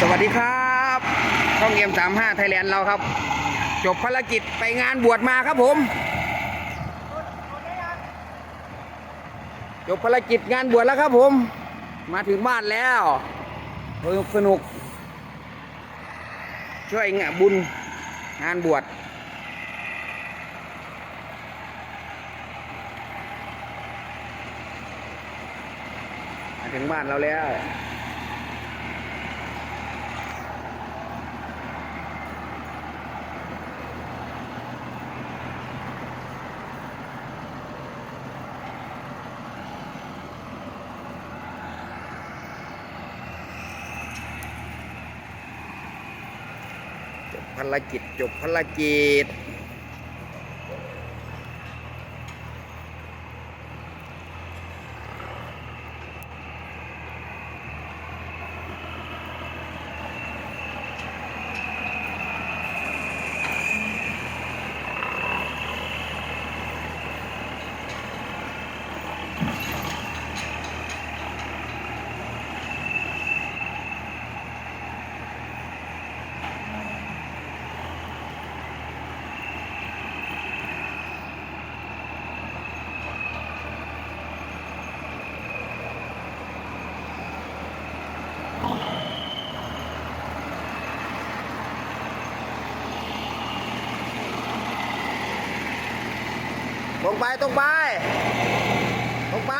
สวัสดีครับช่องเอ็มสามห้าไทยแลนด์เราครับ จบภารกิจไปงานบวชมาครับผม จบภารกิจงานบวชแล้วครับผม มาถึงบ้านแล้วสนุกสนุกช่วยงานบุญงานบวชมาถึงบ้านเราแล้ว ภารกิจจบภารกิจ ตรงไปตรงไปตรงไป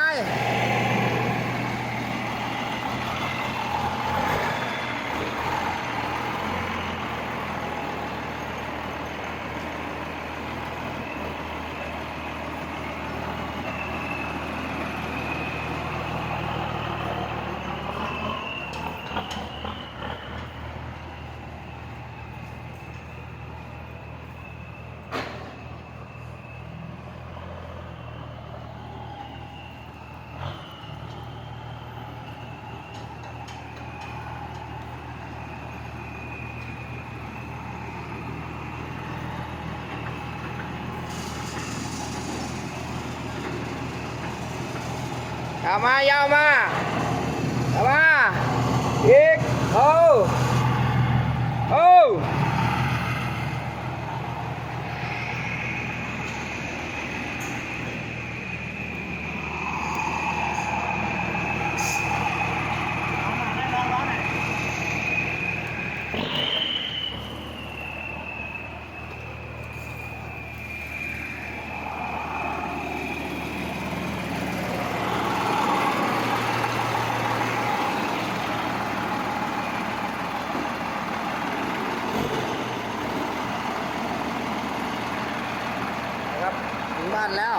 ยาวมายาวมายาวมาอีกโอ้โอ้นะครับถึ งบ้านแล้ว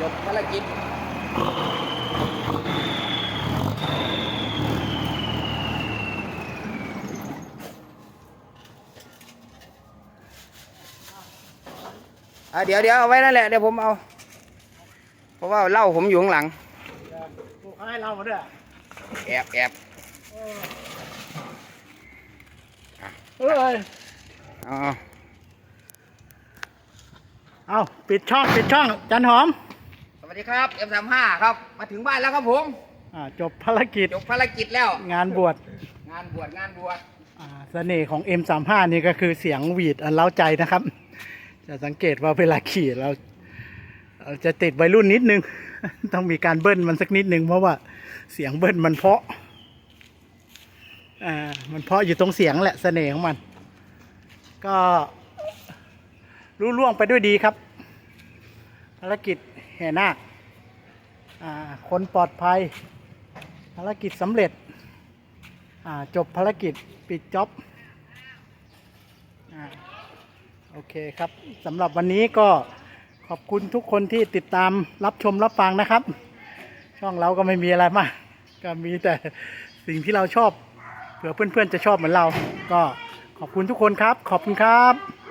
จบภารกิจอะเดี๋ยวเดี๋ยวเอาไว้นั่นแหละเดี๋ยวผมเอา เพราะว่าเหล้าผมอยู่ข้างหลังกูเขาให้เรามาด้วยแอบแอบเอ้ยเอา เอาปิดช่องปิดช่องจันหอม สวัสดีครับ M35 ครับ มาถึงบ้านแล้วครับผมอ่าจบภารกิจ จบภารกิจแล้ว งานบวชงานบวชงานบวชอ่าเสน่ห์ของ M35 นี่ก็คือเสียงหวีดอันเล้าใจนะครับ จะสังเกตว่าเวลาขี่เราเราจะติดวัยรุ่นนิดนึง ต้องมีการเบิ้ลมันสักนิดนึง เพราะว่าเสียงเบิ้ลมันเพราะอ่ามันเพราะอยู่ตรงเสียงแหละเสน่ห์ของมัน ก็ ร่วงไปด้วยดีครับภารกิจแห่นาคอ่าคนปลอดภัย ภารกิจสำเร็จจบภารกิจปิดจ็อบโอเคครับสำหรับวันนี้ก็ขอบคุณทุกคนที่ติดตามรับชมรับฟังนะครับ ช่องเราก็ไม่มีอะไรมาก ก็มีแต่สิ่งที่เราชอบ เผื่อเพื่อนๆจะชอบเหมือนเรา ก็ขอบคุณทุกคนครับ ขอบคุณครับ